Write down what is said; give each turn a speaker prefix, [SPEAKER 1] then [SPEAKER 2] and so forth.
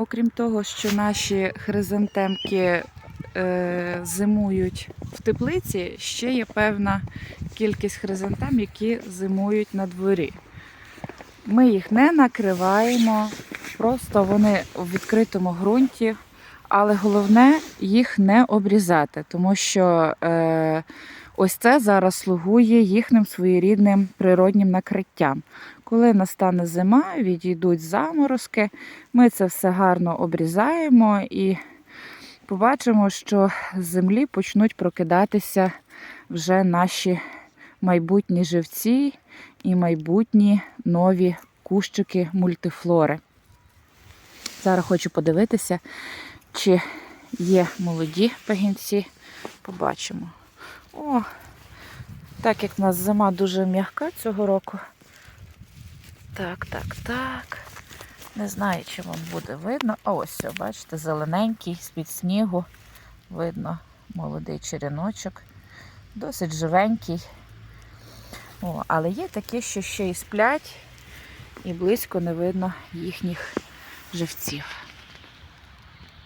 [SPEAKER 1] Окрім того, що наші хризантемки е, зимують в теплиці, ще є певна кількість хризантем, які зимують на дворі. Ми їх не накриваємо, просто вони в відкритому ґрунті, але головне їх не обрізати, тому що е, ось це зараз слугує їхнім своєрідним природнім накриттям. Коли настане зима, відійдуть заморозки, ми це все гарно обрізаємо і побачимо, що з землі почнуть прокидатися вже наші майбутні живці і майбутні нові кущики мультифлори. Зараз хочу подивитися, чи є молоді пагінці. Побачимо. О, так як в нас зима дуже м'яка цього року. Так, так, так. Не знаю, чи вам буде видно. А ось, все, бачите, зелененький, з-під снігу. Видно молодий череночок. Досить живенький. О, але є такі, що ще й сплять, і близько не видно їхніх живців.